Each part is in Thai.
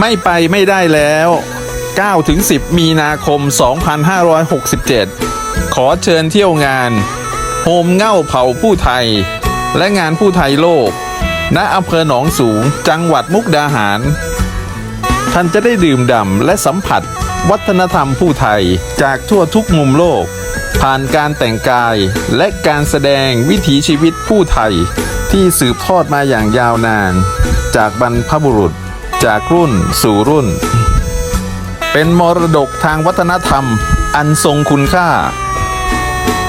ไม่ไปไม่ได้แล้ว9ถึง10 มีนาคม 2567 ขอเชิญเที่ยวงาน โฮมเง่าเผาผู้ไทย และงานผู้ไทยโลก ณอำเภอหนองสูง จังหวัดมุกดาหาร ท่านจะได้ดื่มด่ำและสัมผัส วัฒนธรรมผู้ไทยจากทั่วทุกมุมโลก ผ่านการแต่งกายและการแสดงวิถีชีวิตผู้ไทย ที่สืบทอดมาอย่างยาวนาน จากบรรพบุรุษ จากรุ่นสู่รุ่น เป็นมรดกทางวัฒนธรรมอันทรงคุณค่า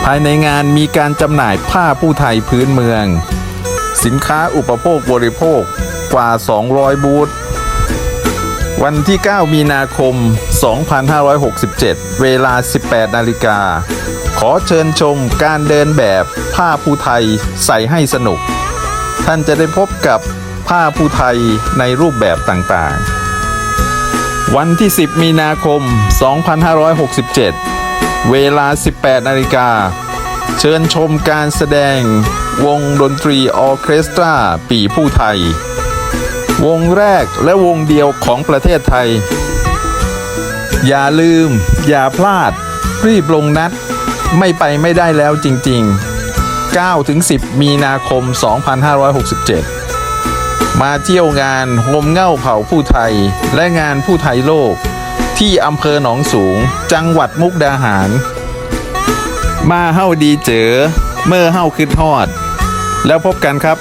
ภายในงานมีการจำหน่ายผ้าผู้ไทยพื้นเมือง สินค้าอุปโภคบริโภคกว่า 200 บูธวันที่ 9 มีนาคม 2567 เวลา 18 นาฬิกา ขอเชิญชมการเดินแบบผ้าผู้ไทยใส่ให้สนุก ท่านจะได้พบกับ ผ้าผู้ไทยในรูปแบบต่างๆ วันที่ 10 มีนาคม 2567 เวลา 18 นาฬิกา เชิญชมการแสดงวงดนตรีออเคสตราปีผู้ไทย วงแรกและวงเดียวของประเทศไทย อย่าลืม อย่าพลาด รีบลงนัด ไม่ไปไม่ได้แล้วจริง ๆ9-10 มีนาคม 2567 มาเที่ยวงานโฮมเง่าเผ่าผู้ไทย และงานผู้ไทยโลก ที่อำเภอหนองสูง จังหวัดมุกดาหาร มาเฮ้าดีเจอเมื่อเฮ้าคืนทอด แล้วพบกันครับ